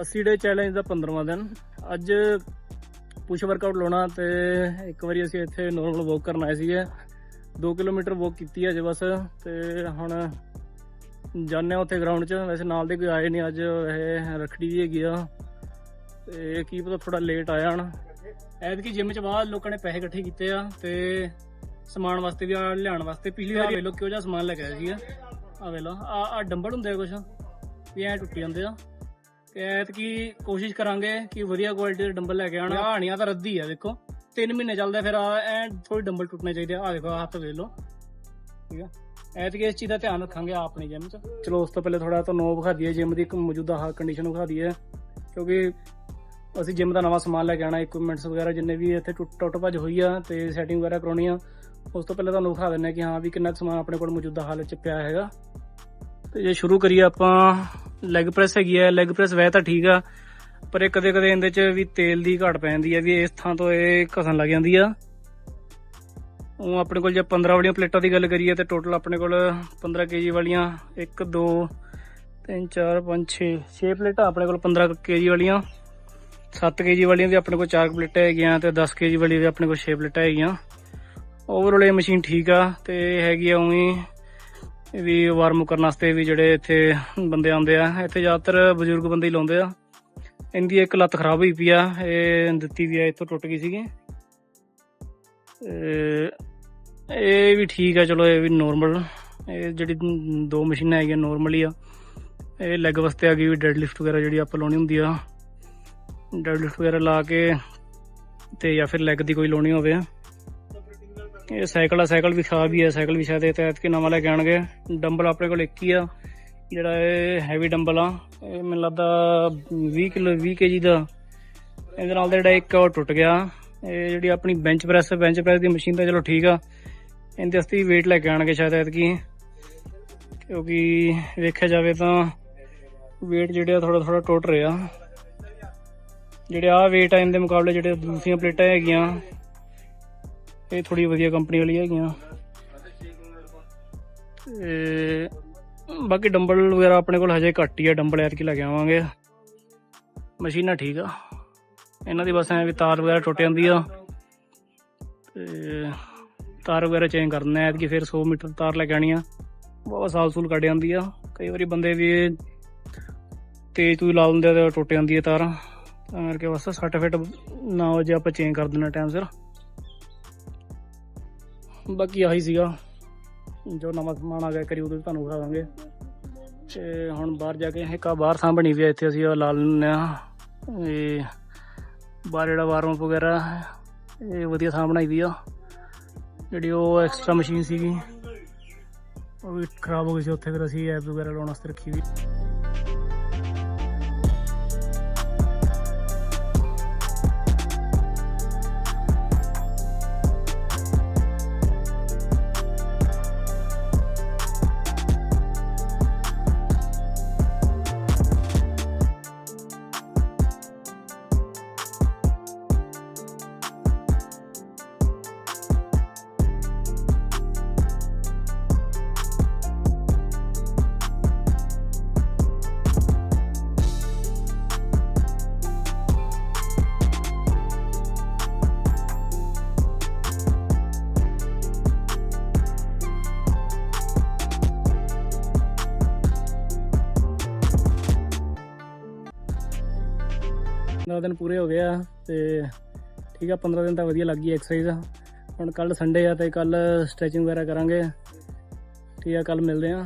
80 day challenge ਦਾ 15ਵਾਂ ਦਿਨ। ਅੱਜ push workout ਲਾਉਣਾ ਤੇ ਇੱਕ ਵਾਰੀ ਅਸੀਂ ਇੱਥੇ ਨੋਰਮਲ ਵਾਕ ਕਰਨ ਆਏ ਸੀਗੇ। 2 ਕਿਲੋਮੀਟਰ ਵਾਕ ਕੀਤੀ ਹੈ ਜੇ ਬਸ ਤੇ ਹੁਣ ਜਾਣੇ ਉੱਥੇ ਗਰਾਊਂਡ 'ਚ। ਵੈਸੇ ਨਾਲ ਦੇ ਕੋਈ ਆਏ ਨਹੀਂ ਅੱਜ, ਇਹ ਰਖੜੀ ਵੀ ਹੈਗੀ ਆ। ਤੇ ਕੀ ਪਤਾ ਥੋੜਾ ਲੇਟ ਆਇਆ ਹਣ। ਐਤਕੀ ਜਿਮ 'ਚ ਬਾਅਦ ਲੋਕਾਂ ਨੇ ਪੈਸੇ ਇਕੱਠੇ ਕੀਤੇ ਆ ਤੇ ਸਮਾਨ ਵਾਸਤੇ ਵੀ ਆ, ਲਿਆਉਣ ਵਾਸਤੇ। ਪਿਛਲੀ ਵਾਰ ਵੇਖ ਲੋ ਕਿਹੋ ਜਿਹਾ ਸਮਾਨ ਲੈ ਕੇ ਆਏ ਸੀਗਾ। ਆ ਵੇਖ ਲੋ ਆ ਆ ਡੰਬਲ ਹੁੰਦੇ ਆ ਕੁਛ। ਵੀ ਐ ਟੁੱਟ ਜਾਂਦੇ ਆ। ਤੇ ਐਤਕੀ ਕੋਸ਼ਿਸ਼ ਕਰਾਂਗੇ ਕਿ ਵਧੀਆ ਕੁਆਲਿਟੀ ਦੇ ਡੰਬਲ ਲੈ ਕੇ ਆਉਣ। ਆ ਹਾਣੀਆਂ ਤਾਂ ਰੱਦੀ ਆ, ਦੇਖੋ। 3 ਮਹੀਨੇ ਚੱਲਦਾ ਫਿਰ ਆ ਐ ਥੋੜੀ ਡੰਬਲ ਟੁੱਟਣੇ ਚਾਹੀਦੇ ਆ। ਆਹ ਦੇਖੋ ਹੱਥ ਵੇਖ ਲਓ। ਠੀਕ ਆ? ਐਤਕੀ ਇਸ ਚੀਜ਼ ਦਾ ਧਿਆਨ ਰੱਖਾਂਗੇ ਆਪਣੀ ਜਿਮ 'ਚ। ਚਲੋ, ਉਸ ਤੋਂ ਪਹਿਲੇ ਥੋੜਾ ਤੁਹਾਨੂੰ ਵਿਖਾ ਦਈਏ ਜਿਮ ਦੀ ਇੱਕ ਮੌਜੂਦਾ ਹਾਲ ਕੰਡੀਸ਼ਨ ਵਿਖਾ ਦਈਏ। ਕਿਉਂਕਿ ਅਸੀਂ ਜਿਮ ਦਾ ਨਵਾਂ ਸਮਾਨ ਲੈ ਕੇ ਆਣਾ ਇਕਵਿਪਮੈਂਟਸ ਵਗੈਰਾ ਜਿੰਨੇ ਵੀ ਇੱਥੇ ਟੁੱਟ ਟੁੱਟ ਭੱਜ ਹੋਈ ਆ ਤੇ ਸੈਟਿੰਗ ਵਗੈਰਾ ਕਰਾਉਣੀ ਆ, ਉਸ ਤੋਂ ਪਹਿਲਾਂ ਤੁਹਾਨੂੰ ਵਿਖਾ ਦਿੰਨੇ ਆ ਕਿ ਹਾਂ ਵੀ ਕਿੰਨਾ ਕੁ ਸਮਾਨ ਆਪਣੇ ਕੋਲ ਮੌਜੂਦਾ ਹਾਲਤ 'ਚ ਪਿਆ ਹੈਗਾ। ਤੇ ਜੇ ਸ਼ੁਰੂ ਕਰੀਏ ਆਪਾਂ ਲੈਗ ਪ੍ਰੈਸ ਹੈਗੀ ਆ ਲੈਗ ਪ੍ਰੈਸ ਵੈ ਤਾਂ ਠੀਕ ਆ, ਪਰ ਇਹ ਕਦੇ ਕਦੇ ਇਹਦੇ 'ਚ ਵੀ ਤੇਲ ਦੀ ਘਾਟ ਪੈ ਜਾਂਦੀ ਆ, ਵੀ ਇਸ ਥਾਂ ਤੋਂ ਇਹ ਘਸਣ ਲੱਗ ਜਾਂਦੀ ਆ। ਉਹ ਆਪਣੇ ਕੋਲ ਜੇ 15 ਵਾਲੀਆਂ ਪਲੇਟਾਂ ਦੀ ਗੱਲ ਕਰੀਏ ਤੇ ਟੋਟਲ ਆਪਣੇ ਕੋਲ 15 ਕੇਜੀ ਵਾਲੀਆਂ 1 2 3 4 5 6 6 ਪਲੇਟਾਂ ਆਪਣੇ ਕੋਲ 15 ਕੇਜੀ ਵਾਲੀਆਂ 7 ਕੇਜੀ ਵਾਲੀਆਂ ਵੀ ਆਪਣੇ ਕੋਲ 4 ਪਲੇਟਾਂ ਹੈਗੀਆਂ ਤੇ 10 ਕੇਜੀ ਵਾਲੀ ਵੀ ਆਪਣੇ ਕੋਲ 6 ਪਲੇਟਾਂ ਹੈਗੀਆਂ। ਓਵਰਆਲ ਇਹ ਮਸ਼ੀਨ ਠੀਕ ਆ ਤੇ ਹੈਗੀ ਆ ਉਵੇਂ ਵੀ ਵਾਰਮ ਕਰਨ ਵਾਸਤੇ ਵੀ ਜਿਹੜੇ ਇੱਥੇ ਬੰਦੇ ਆਉਂਦੇ ਆ, ਇੱਥੇ ਜ਼ਿਆਦਾਤਰ ਬਜ਼ੁਰਗ ਬੰਦੇ ਹੀ ਲਾਉਂਦੇ ਆ। ਇਹਦੀ ਇੱਕ ਲੱਤ ਖਰਾਬ ਹੋਈ ਪਈ ਆ, ਇਹ ਦਿੱਤੀ ਵੀ ਆ, ਇੱਥੋਂ ਟੁੱਟ ਗਈ ਸੀਗੀ। ਤੇ ਇਹ ਵੀ ਠੀਕ ਆ, ਚਲੋ ਇਹ ਵੀ ਨੋਰਮਲ ਇਹ ਜਿਹੜੀ ਦੋ ਮਸ਼ੀਨਾਂ ਹੈਗੀਆਂ ਨੋਰਮਲ ਹੀ ਆ। ਇਹ ਲੈਗ ਵਾਸਤੇ ਆ ਗਈ ਵੀ ਡੈਡ ਲਿਫਟ ਵਗੈਰਾ ਜਿਹੜੀ ਆਪਾਂ ਲਾਉਣੀ ਹੁੰਦੀ ਆ। ਡੈਡ ਲਿਫਟ ਵਗੈਰਾ ਲਾ ਕੇ ਤੇ ਜਾਂ ਫਿਰ ਲੈਗ ਦੀ ਕੋਈ ਲਾਉਣੀ ਹੋਵੇ। ਇਹ ਸਾਈਕਲ ਆ, ਸਾਈਕਲ ਵੀ ਖਰਾਬ ਹੀ ਹੈ ਸਾਈਕਲ ਵੀ ਸ਼ਾਇਦ ਇਹ ਤੈਤ ਕੇ ਨਵਾਂ ਲੈ ਕੇ ਆਣਗੇ। ਡੰਬਲ ਆਪਣੇ ਕੋਲ ਇੱਕ ਹੀ ਆ, ਜਿਹੜਾ ਇਹ ਹੈਵੀ ਡੰਬਲ ਆ, ਇਹ ਮੈਨੂੰ ਲੱਗਦਾ 20 ਕਿਲੋ 20 ਕੇਜੀ ਦਾ। ਇਹਦੇ ਨਾਲ ਦਾ ਜਿਹੜਾ ਇੱਕ ਆ ਉਹ ਟੁੱਟ ਗਿਆ, ਇਹ ਜਿਹੜੀ ਆਪਣੀ ਬੈਂਚ ਪ੍ਰੈਸ ਬੈਂਚ ਪ੍ਰੈਸ ਦੀ ਮਸ਼ੀਨ ਤਾਂ ਚਲੋ ਠੀਕ ਆ। ਇਹਦੇ ਵਾਸਤੇ ਵੀ weight ਲੈ ਕੇ ਆਣਗੇ ਸ਼ਾਇਦ ਐਤਕੀ। ਕਿਉਂਕਿ ਵੇਖਿਆ ਜਾਵੇ ਤਾਂ weight ਜਿਹੜੇ ਆ ਥੋੜਾ ਥੋੜਾ ਟੁੱਟ ਰਿਹਾ ਜਿਹੜੇ ਆ weight ਆ, ਇਹਦੇ ਮੁਕਾਬਲੇ ਜਿਹੜੇ ਦੂਸਰੀਆਂ ਪਲੇਟਾਂ ਹੈਗੀਆਂ ਇਹ ਥੋੜੀ ਵਧੀਆ ਕੰਪਨੀ ਵਾਲੀ ਹੈਗੀਆਂ। ਤੇ ਬਾਕੀ ਡੰਬਲ ਵਗੈਰਾ ਆਪਣੇ ਕੋਲ ਹਜੇ ਘੱਟ ਹੀ ਆ ਡੰਬਲ ਐਤ ਕੀ ਲੈ ਕੇ ਆਵਾਂਗੇ। ਮਸ਼ੀਨਾਂ ਠੀਕ ਆ। ਇਹਨਾਂ ਦੀ ਬਸ ਐ ਵੀ ਤਾਰ ਵਗੈਰਾ ਟੁੱਟ ਜਾਂਦੀ ਆ। ਤੇ ਤਾਰ ਵਗੈਰਾ ਚੇਂਜ ਕਰਨਾ ਐਤ ਕੀ ਫਿਰ 100 ਮੀਟਰ ਤਾਰ ਲੈ ਕੇ ਆਣੀ ਆ। ਬਹੁਤ ਸਾਲ ਸੂਲ ਕੱਢ ਜਾਂਦੀ ਆ। ਕਈ ਵਾਰੀ ਬੰਦੇ ਵੀ ਤੇਜ਼ ਤੂੰ ਲਾ ਦਿੰਦੇ ਆ ਤੇ ਟੁੱਟ ਜਾਂਦੀ ਆ ਤਾਰਾਂ। ਤਾਂ ਕਰਕੇ ਬਸ ਸੱਟ ਫਿੱਟ ਨਾ ਹੋ ਜੇ, ਆਪਾਂ ਚੇਂਜ ਕਰ ਦਿੰਨਾ ਟਾਈਮ ਸਿਰ। ਬਾਕੀ ਆਹੀ ਸੀਗਾ। ਜੋ ਨਵਾਂ ਸਮਾਨ ਆ ਗਿਆ ਕਰੀ ਉਦੋਂ ਤੁਹਾਨੂੰ ਦਿਖਾਵਾਂਗੇ ਤੇ ਹੁਣ ਬਾਹਰ ਜਾ ਕੇ ਇੱਕ ਆ ਬਾਹਰ ਸਾਂਭਣੀ ਵੀ ਆ, ਇੱਥੇ ਅਸੀਂ ਉਹ ਲਾ ਲੈਂਦੇ ਆ ਇਹ ਬਾਹਰ ਜਿਹੜਾ ਵਾਰਮ ਵਗੈਰਾ ਇਹ ਵਧੀਆ ਥਾਂ ਬਣਾਈ ਵੀ ਆ। ਜਿਹੜੀ ਉਹ ਐਕਸਟਰਾ ਮਸ਼ੀਨ ਸੀਗੀ ਉਹ ਵੀ ਖਰਾਬ ਹੋ ਗਈ ਸੀ ਉੱਥੇ ਫਿਰ ਅਸੀਂ ਐਪ ਵਗੈਰਾ ਲਾਉਣ ਵਾਸਤੇ ਰੱਖੀ ਵੀ ਨੌ ਦਿਨ ਪੂਰੇ ਹੋ ਗਏ ਆ ਤੇ ਠੀਕ ਆ 15 ਦਿਨ ਤਾਂ ਵਧੀਆ ਲੱਗ ਗਈ ਐਕਸਰਸਾਈਜ਼ ਹੁਣ ਕੱਲ ਸੰਡੇ ਆ ਤੇ ਕੱਲ ਸਟ੍ਰੈਚਿੰਗ ਵਗੈਰਾ ਕਰਾਂਗੇ। ਠੀਕ ਆ ਕੱਲ ਮਿਲਦੇ ਆ।